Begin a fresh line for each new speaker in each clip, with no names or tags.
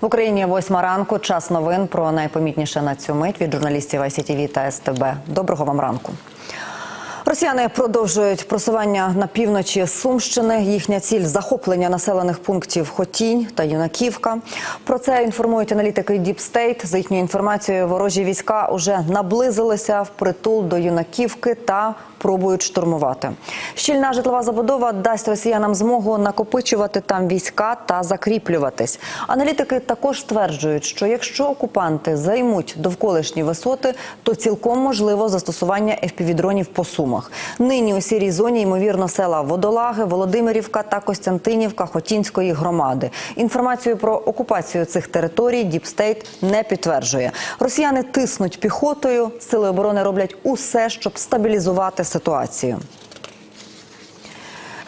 В Україні восьма ранку. Час новин про найпомітніше на цю мить від журналістів ICTV та СТБ. Доброго вам ранку. Росіяни продовжують просування на півночі Сумщини. Їхня ціль захоплення населених пунктів Хотінь та Юнаківка. Про це інформують аналітики State. За їхньою інформацією, ворожі війська уже наблизилися в притул до Юнаківки та пробують штурмувати. Щільна житлова забудова дасть росіянам змогу накопичувати там війська та закріплюватись. Аналітики також стверджують, що якщо окупанти займуть довколишні висоти, то цілком можливо застосування FPV-дронів по сумах. Нині у сірій зоні ймовірно села Водолаги, Володимирівка та Костянтинівка Хотінської громади. Інформацію про окупацію цих територій Діпстейт не підтверджує. Росіяни тиснуть піхотою. Сили оборони роблять усе, щоб стабілізувати ситуацію.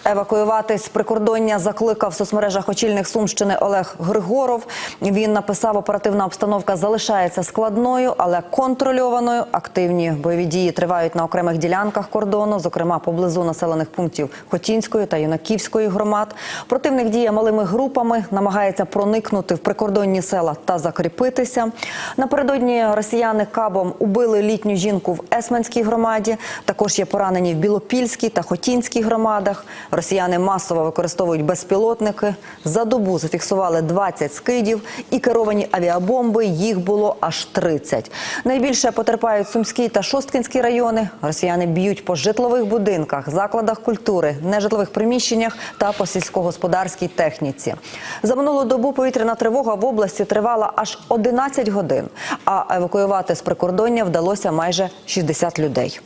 Евакуюватись з прикордоння закликав в соцмережах очільник Сумщини Олег Григоров. Він написав, оперативна обстановка залишається складною, але контрольованою. Активні бойові дії тривають на окремих ділянках кордону, зокрема поблизу населених пунктів Хотінської та Юнаківської громад. Противник діє малими групами, намагається проникнути в прикордонні села та закріпитися. Напередодні росіяни кабом убили літню жінку в Есменській громаді. Також є поранені в Білопільській та Хотінській громадах. Росіяни масово використовують безпілотники. За добу зафіксували 20 скидів і керовані авіабомби. Їх було аж 30. Найбільше потерпають Сумський та Шосткінський райони. Росіяни б'ють по житлових будинках, закладах культури, нежитлових приміщеннях та по сільськогосподарській техніці. За минулу добу повітряна тривога в області тривала аж 11 годин. А евакуювати з прикордоння вдалося майже 60 людей.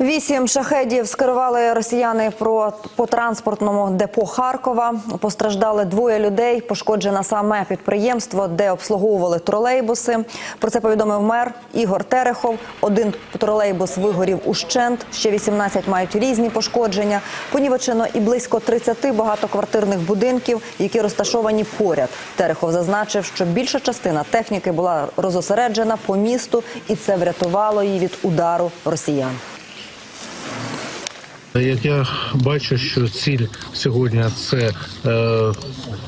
Вісім шахедів скерували росіяни про по транспортному депо Харкова. Постраждали двоє людей. Пошкоджено саме підприємство, де обслуговували тролейбуси. Про це повідомив мер Ігор Терехов. Один тролейбус вигорів ущент. Ще 18 мають різні пошкодження. Понівечено і близько 30 багатоквартирних будинків, які розташовані поряд. Терехов зазначив, що більша частина техніки була розосереджена по місту, і це врятувало її від удару росіян.
Як я бачу, що ціль сьогодні це е,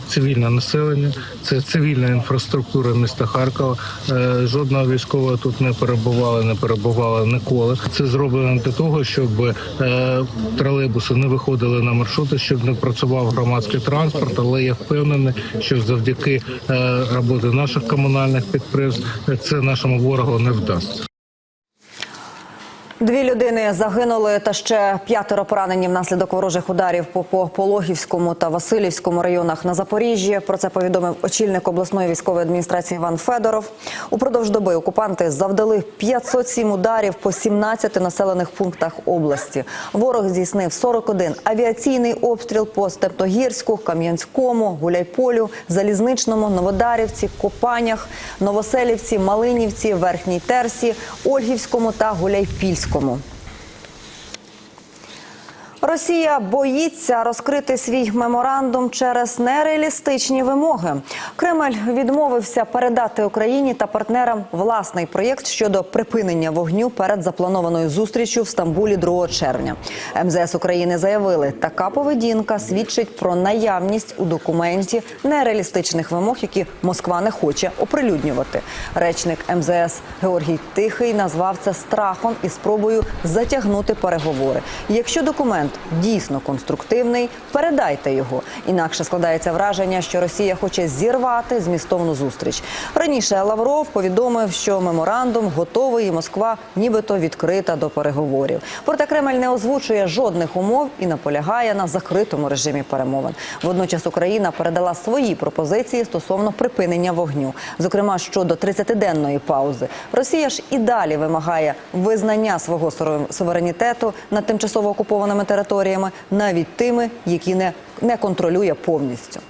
цивільне населення, це цивільна інфраструктура міста Харкова. Е, жодного військового тут не перебували, не перебували ніколи. Це зроблено для того, щоб е, тролейбуси не виходили на маршрути, щоб не працював громадський транспорт. Але я впевнений, що завдяки е, роботи наших комунальних підприємств це нашому ворогу не вдасться.
Дві людини загинули, та ще п'ятеро поранені внаслідок ворожих ударів по, по Пологівському та Васильівському районах на Запоріжжі. Про це повідомив очільник обласної військової адміністрації Іван Федоров. Упродовж доби окупанти завдали 507 ударів по 17 населених пунктах області. Ворог здійснив 41 авіаційний обстріл по Стептогірську, Кам'янському, Гуляйполю, Залізничному, Новодарівці, Копанях, Новоселівці, Малинівці, Верхній Терсі, Ольгівському та Гуляйпільському. común. Росія боїться розкрити свій меморандум через нереалістичні вимоги. Кремль відмовився передати Україні та партнерам власний проєкт щодо припинення вогню перед запланованою зустрічю в Стамбулі 2 червня. МЗС України заявили, така поведінка свідчить про наявність у документі нереалістичних вимог, які Москва не хоче оприлюднювати. Речник МЗС Георгій Тихий назвав це страхом і спробою затягнути переговори. Якщо документ дійсно конструктивний, передайте його. Інакше складається враження, що Росія хоче зірвати змістовну зустріч. Раніше Лавров повідомив, що меморандум готовий, і Москва нібито відкрита до переговорів. Проте Кремль не озвучує жодних умов і наполягає на закритому режимі перемовин. Водночас Україна передала свої пропозиції стосовно припинення вогню, зокрема щодо 30-денної паузи. Росія ж і далі вимагає визнання свого суверенітету над тимчасово окупованими територіями, навіть тими, які не, не контролює повністю.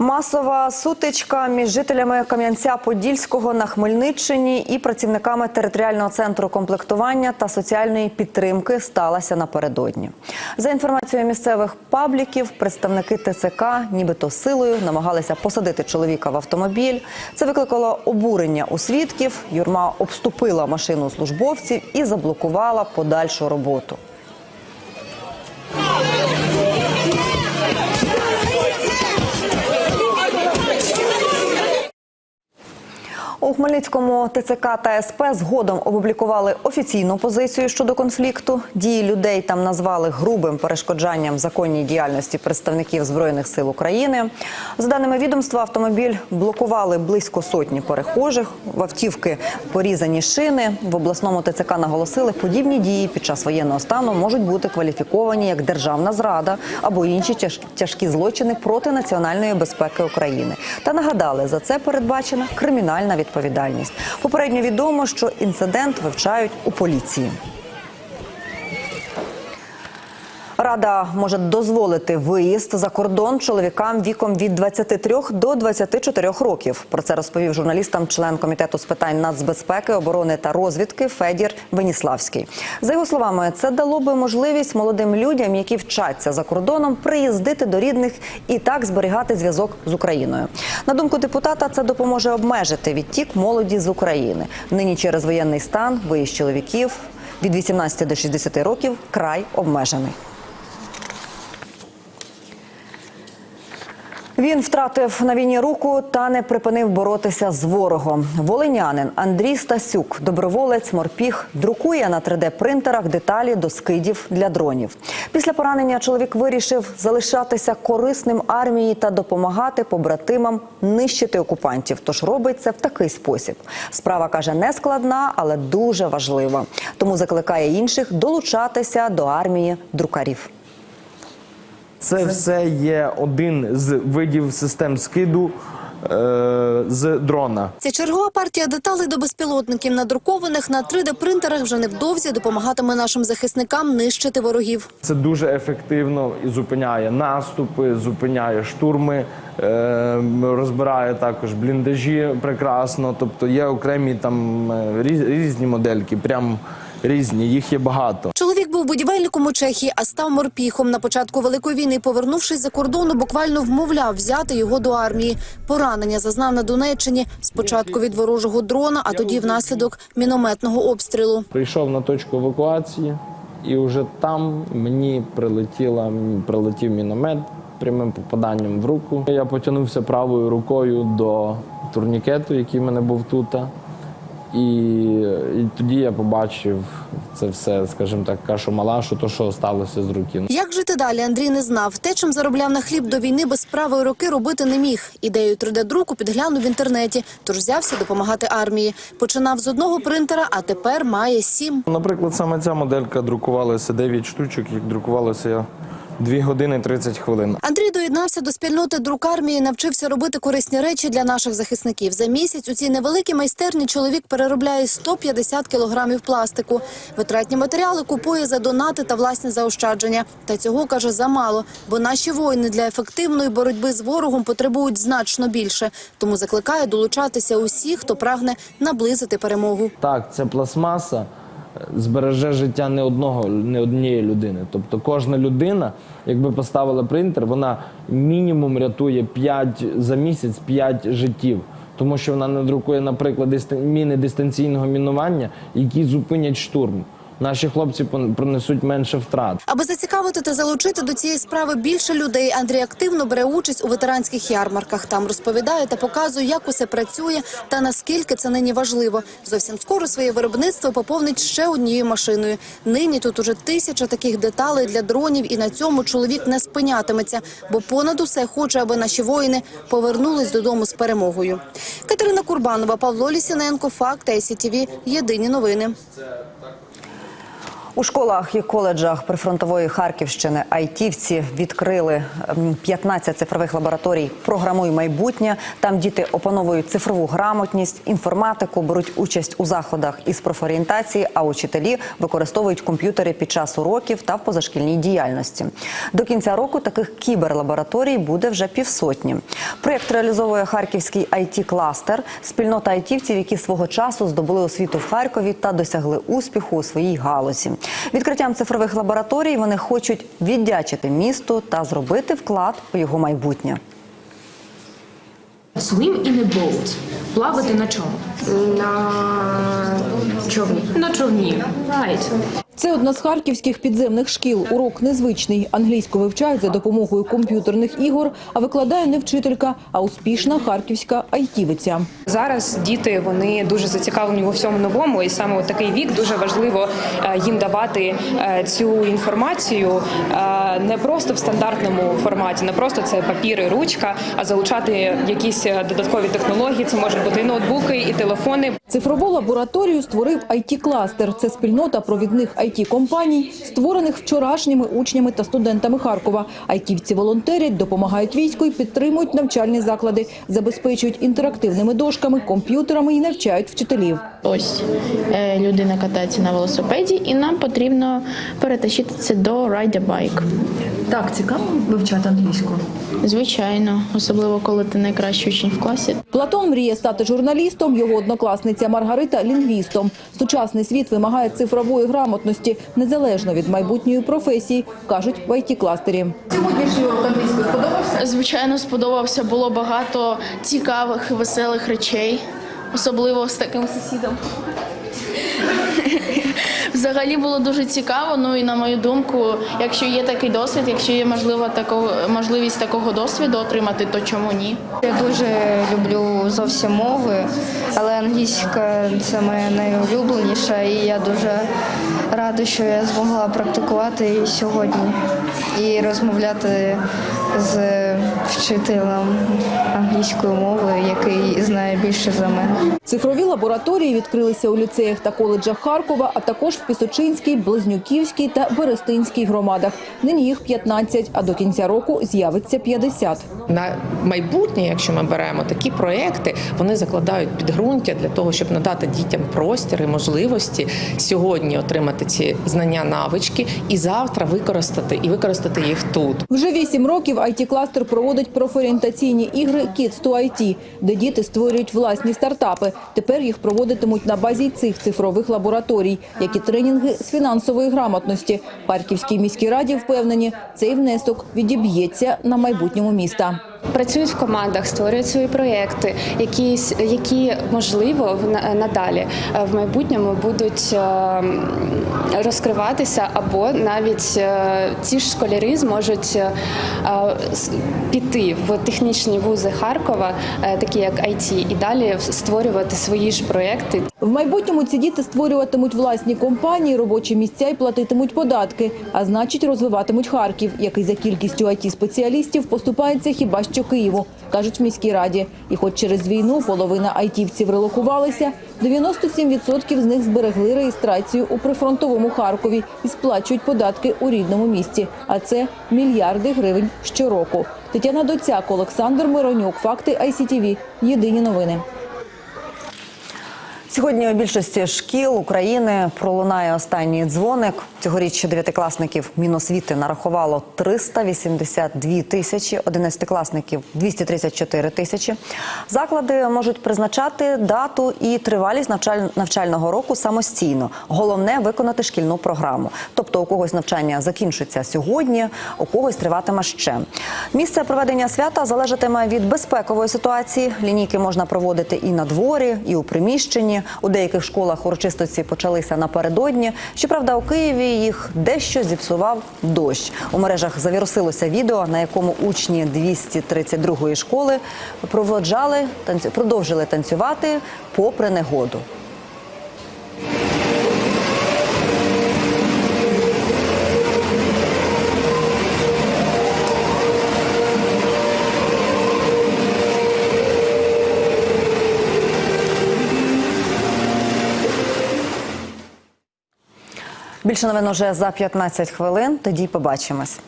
Масова сутичка між жителями Кам'янця-Подільського на Хмельниччині і працівниками територіального центру комплектування та соціальної підтримки сталася напередодні. За інформацією місцевих пабліків, представники ТЦК, нібито силою, намагалися посадити чоловіка в автомобіль. Це викликало обурення у свідків. Юрма обступила машину службовців і заблокувала подальшу роботу. Хмельницькому ТЦК та СП згодом опублікували офіційну позицію щодо конфлікту. Дії людей там назвали грубим перешкоджанням законній діяльності представників збройних сил України. За даними відомства, автомобіль блокували близько сотні перехожих. В автівки порізані шини. В обласному ТЦК наголосили, подібні дії під час воєнного стану можуть бути кваліфіковані як державна зрада або інші тяжкі злочини проти національної безпеки України. Та нагадали, за це передбачена кримінальна відповідальність. Попередньо відомо, що інцидент вивчають у поліції. Рада може дозволити виїзд за кордон чоловікам віком від 23 до 24 років. Про це розповів журналістам член комітету з питань нацбезпеки, оборони та розвідки Федір Веніславський. За його словами, це дало би можливість молодим людям, які вчаться за кордоном, приїздити до рідних і так зберігати зв'язок з Україною. На думку депутата, це допоможе обмежити відтік молоді з України. Нині через воєнний стан виїзд чоловіків від 18 до 60 років край обмежений. Він втратив на війні руку та не припинив боротися з ворогом. Волинянин Андрій Стасюк, доброволець, морпіг, друкує на 3D-принтерах деталі до скидів для дронів. Після поранення чоловік вирішив залишатися корисним армії та допомагати побратимам нищити окупантів. Тож робить це в такий спосіб. Справа каже не складна, але дуже важлива. Тому закликає інших долучатися до армії друкарів.
Це все є один з видів систем скиду е, з дрона.
Ця чергова партія деталей до безпілотників, надрукованих на 3D-принтерах, вже невдовзі допомагатиме нашим захисникам нищити ворогів.
Це дуже ефективно і зупиняє наступи, зупиняє штурми, е, розбирає також бліндажі прекрасно. Тобто є окремі там е, різні модельки, прям різні, їх є багато.
Чоловік був будівельником у Чехії, а став морпіхом. На початку великої війни, повернувшись за кордону, буквально вмовляв взяти його до армії. Поранення зазнав на Донеччині спочатку від ворожого дрона, а тоді внаслідок мінометного обстрілу.
Прийшов на точку евакуації, і вже там мені прилетіла, прилетів міномет прямим попаданням в руку. Я потягнувся правою рукою до турнікету, який в мене був тут. І, і тоді я побачив це все, скажімо так, кашу мала, що то, що сталося з руки.
Як жити далі, Андрій не знав. Те, чим заробляв на хліб до війни, без правої руки робити не міг. Ідею 3D-друку підглянув в інтернеті, тож взявся допомагати армії. Починав з одного принтера, а тепер має сім.
Наприклад, саме ця моделька друкувалася 9 штучок, їх друкувалося 2 години 30 хвилин.
Андрій доєднався до спільноти друкармії, навчився робити корисні речі для наших захисників. За місяць у цій невеликій майстерні чоловік переробляє 150 кілограмів пластику. Витратні матеріали купує за донати та власні заощадження. Та цього каже замало, бо наші воїни для ефективної боротьби з ворогом потребують значно більше. Тому закликає долучатися усі, хто прагне наблизити перемогу.
Так, ця пластмаса збереже життя не одного, не однієї людини. Тобто кожна людина, якби поставила принтер, вона мінімум рятує 5 за місяць 5 життів. Тому що вона надрукує, наприклад, міни дистанційного мінування, які зупинять штурм. Наші хлопці пронесуть менше втрат.
Аби зацікавити та залучити до цієї справи більше людей, Андрій активно бере участь у ветеранських ярмарках. Там розповідає та показує, як усе працює та наскільки це нині важливо. Зовсім скоро своє виробництво поповнить ще однією машиною. Нині тут уже тисяча таких деталей для дронів, і на цьому чоловік не спинятиметься, бо понад усе хоче, аби наші воїни повернулись додому з перемогою. Катерина Курбанова, Павло Лісіненко, Факт, ICTV. Єдині новини.
У школах і коледжах прифронтової Харківщини айтівці відкрили ем, 15 цифрових лабораторій Програмуй майбутнє. Там діти опановують цифрову грамотність, інформатику, беруть участь у заходах із профорієнтації, а учителі використовують комп'ютери під час уроків та в позашкільній діяльності. До кінця року таких кіберлабораторій буде вже півсотні. Проєкт реалізовує харківський it кластер спільнота айтівців, які свого часу здобули освіту в Харкові та досягли успіху у своїй галузі. Відкриттям цифрових лабораторій вони хочуть віддячити місту та зробити вклад у його майбутнє.
Swim in a boat. Плавати на чому?
на човні.
На човні. Right. Це одна з харківських підземних шкіл. Урок незвичний. Англійську вивчають за допомогою комп'ютерних ігор, а викладає не вчителька, а успішна харківська айтівиця.
Зараз діти вони дуже зацікавлені у всьому новому, і саме у такий вік дуже важливо е, їм давати е, цю інформацію е, не просто в стандартному форматі, не просто це папір і ручка, а залучати якісь додаткові технології. Це можуть бути і ноутбуки, і телефони.
Цифрову лабораторію створив IT-кластер. Це спільнота провідних IT-компаній, створених вчорашніми учнями та студентами Харкова. Айтівці волонтерять, допомагають війську і підтримують навчальні заклади, забезпечують інтерактивними дошками, комп'ютерами і навчають вчителів.
Ось е, людина катається на велосипеді, і нам потрібно перетащити це до Ride a Bike.
Так, цікаво вивчати англійську.
Звичайно, особливо коли ти найкращий учень в класі.
Платон мріє стати журналістом, його однокласниця Маргарита – лінгвістом. Сучасний світ вимагає цифрової грамотності, незалежно від майбутньої професії, кажуть в IT-кластері. Сьогоднішній урок англійської сподобався?
Звичайно, сподобався. Було багато цікавих, веселих речей, особливо з таким сусідом. Взагалі було дуже цікаво. Ну і на мою думку, якщо є такий досвід, якщо є можливо такого можливість такого досвіду отримати, то чому ні?
Я дуже люблю зовсім мови, але англійська це моя найулюбленіша, і я дуже рада, що я змогла практикувати її сьогодні і розмовляти з вчителем англійської мови, який знає більше за мене.
Цифрові лабораторії відкрилися у ліцеях та коледжах Харкова, а також в Пісочинській, Близнюківській та Берестинській громадах. Нині їх 15, а до кінця року з'явиться 50.
на майбутнє, якщо ми беремо такі проекти, вони закладають підґрунтя для того, щоб надати дітям простір і можливості сьогодні отримати ці знання, навички і завтра використати і використати їх тут.
Вже вісім років IT-кластер проводить профорієнтаційні ігри Kids to IT, де діти створюють власні стартапи. Тепер їх проводитимуть на базі цих цифрових лабораторій, як і тренінги з фінансової грамотності. Харківській міській раді впевнені, цей внесок відіб'ється на майбутньому міста.
Працюють в командах, створюють свої проєкти, які, які можливо надалі е, в майбутньому будуть е, розкриватися, або навіть е, ці ж школярі зможуть піти в технічні вузи Харкова, такі як IT, і далі створювати свої ж проєкти.
В майбутньому ці діти створюватимуть власні компанії, робочі місця і платитимуть податки, а значить розвиватимуть Харків, який за кількістю it спеціалістів поступається хіба що Києву, кажуть в міській раді. І хоч через війну половина айтівців релокувалися, 97% з них зберегли реєстрацію у прифронтовому Харкові і сплачують податки у рідному місті. А це мільярди гривень щороку. Тетяна Доцяк, Олександр Миронюк. Факти ICTV. Єдині новини.
Сьогодні у більшості шкіл України пролунає останній дзвоник. Цьогоріч дев'ятикласників Міносвіти нарахувало 382 тисячі, одинадцятикласників 234 тисячі. Заклади можуть призначати дату і тривалість навчаль- навчального року самостійно. Головне виконати шкільну програму. Тобто у когось навчання закінчиться сьогодні, у когось триватиме ще. Місце проведення свята залежатиме від безпекової ситуації. Лінійки можна проводити і на дворі, і у приміщенні. У деяких школах урочистості почалися напередодні. Щоправда, у Києві їх дещо зіпсував дощ. У мережах завірусилося відео, на якому учні 232-ї школи проводжали танцю- продовжили танцювати попри негоду. Більше новин уже за 15 хвилин. Тоді побачимось.